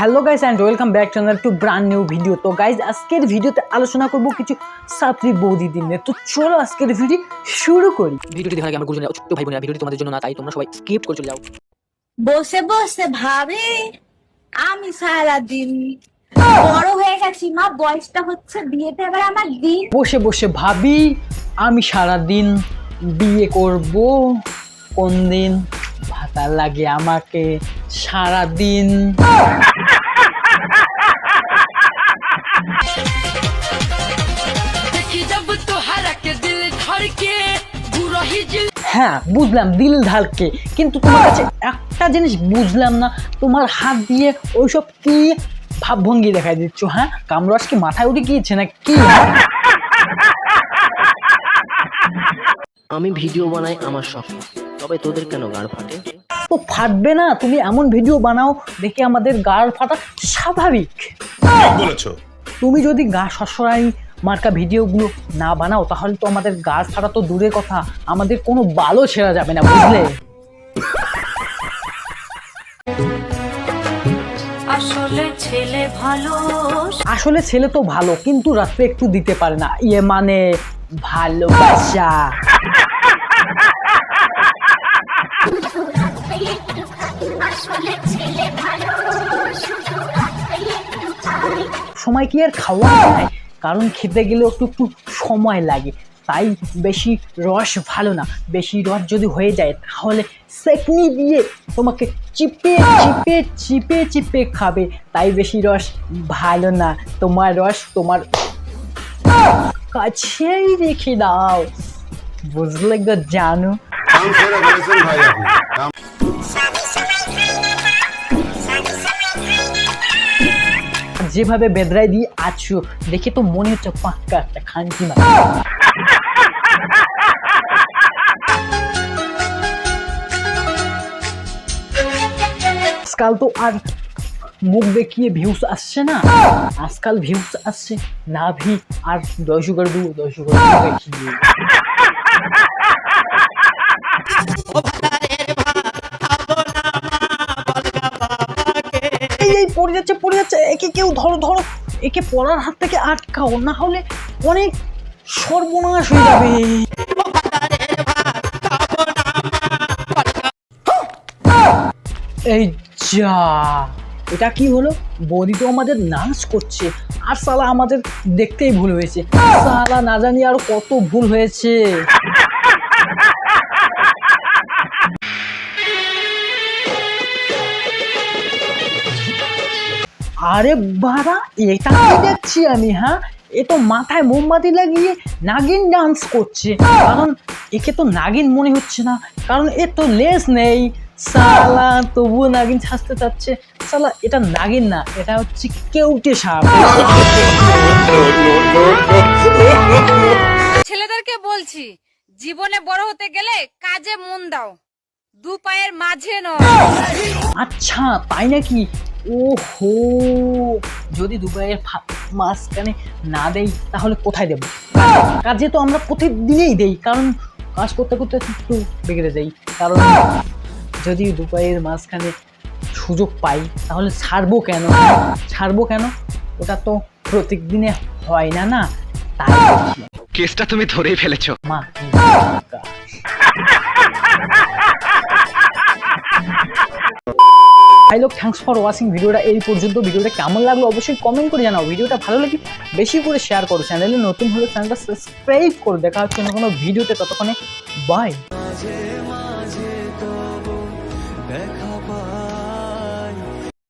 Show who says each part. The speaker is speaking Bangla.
Speaker 1: Hello guys and welcome back channel to brand new video তো গাইজ আজকের ভিডিওতে আলোচনা করব কিছু ছাত্রী বৌদিদের নিয়ে। তো চলো আজকের ভিডিও শুরু করি।
Speaker 2: ভিডিওটি দেখার আগে আমার গুরুজনেরা ছোট্ট ভাই বোনেরা ভিডিওটি তোমাদের জন্য না তাই তোমরা সবাই স্কিপ করে চলে যাও।
Speaker 3: বসে বসে ভাবে আমি সারাদিন বড় হয়ে গেছি। মা বয়সটা হচ্ছে বিয়েতে এবার আমার দিন।
Speaker 1: বসে বসে ভাবি আমি সারা দিন বিয়ে করব। কোন দিন ভাতা লাগে আমাকে? সারা দিন হ্যাঁ বুঝলাম দিল ধারকে। কিন্তু তোমার কাছে একটা জিনিস বুঝলাম না তোমার হাত দিয়ে ওইসব কি ভাবভঙ্গি দেখাই দিচ্ছ হ্যাঁ? কামরাজ কি মাথায় উঠে গিয়েছে না কি?
Speaker 2: আমি ভিডিও বানাই আমার শখ তবে তোদের কেন গাড় ফাটে?
Speaker 1: তো ফাটবে না তুমি এমন ভিডিও বানাও দেখে আমাদের গাড় ফাটা স্বাভাবিক।
Speaker 4: বলেছ।
Speaker 1: তুমি যদি গা সসরাই মার্কা ভিডিওগুলো না বানাও তাহলে তো আমাদের গাছ ছাড়া তো দূরের কথা। আমাদের কোনো বালও ছেঁড়া যাবে না বুঝলে?
Speaker 3: আসলে ছেলে ভালো।
Speaker 1: আসলে ছেলে তো ভালো কিন্তু রাত্রে একটু দিতে পারে না। ইয়ে মানে ভালোবাসা। সময় কি আর খাওয়া যায় কারণ খেতে গেলেও একটু একটু সময় লাগে। তাই বেশি রস ভালো না। বেশি রস যদি হয়ে যায় তাহলে সেকনি দিয়ে তোমাকে চিপে চিপে চিপে চিপে খাবে। তাই বেশি রস ভালো না। তোমার রস তোমার কাছেই রেখে দাও। বুঝলে গো জানো? যেভাবে বেদরাই দিয়ে আছো, দেখে তো মনে হচ্ছে পাক্কা একটা খানকি মা আজকাল তো আর মুখ দেখিয়ে ভিউস আসছে না। আজকাল ভিউস আসছে, না ভি, আর দশ করে দু, দশ করে দেখিয়ে। পড়ে যাচ্ছে পড়ে যাচ্ছে, একে কেউ ধরো ধরো, একে পড়ার হাত থেকে আটকাও, না হলে অনেক সর্বনাশ হয়ে যাবে। এই যা, এটা কি হলো? বৌদি তো আমাদের নাচ করছে, আর সালা আমাদের দেখতেই ভুল হয়েছে। সালা না জানি আর কত ভুল হয়েছে। আরে বাড়া এটা কি দেখছি আমি হ্যাঁ? এ তো মাথায় মোমবাতি লাগিয়ে নাগিন ডান্স করছে। কারণ একে তো নাগিন মনে হচ্ছে না। কারণ এ তো লেস নেই। সালা তবুও নাগিন ছাড়তে চাচ্ছে। সালা এটা নাগিন না এটা হচ্ছে কেউটে সাপ।
Speaker 5: ছেলেদেরকে বলছি জীবনে বড় হতে গেলে কাজে মন দাও। দু পায়ের মাঝে নয়।
Speaker 1: আচ্ছা তাই নাকি? ওহো যদি দুবাইয়ের মাঝখানে না দেই তাহলে কোথায় দেব? কাজে তো আমরা প্রতিদিনেই দেই কারণ কাজ করতে করতে একটু বিগড়ে যাই। কারণ যদি দুবাইয়ের মাঝখানে সুযোগ পাই তাহলে ছাড়বো কেন? ছাড়বো কেন? ওটা তো প্রত্যেক দিনে হয় না না? তাই
Speaker 6: কেসটা তুমি ধরেই ফেলেছো।
Speaker 1: মা হাই লোক থ্যাংকস ফর ওয়াচিং ভিডিওটা এই পর্যন্ত। ভিডিওটা কেমন লাগল অবশ্যই কমেন্ট করে জানাও। ভিডিওটা ভালো লাগে বেশি করে শেয়ার করো। চ্যানেলে নতুন হলে চ্যানেলটা সাবস্ক্রাইব করো। দেখা হচ্ছে অন্য কোনো ভিডিওতে ততক্ষণে বাই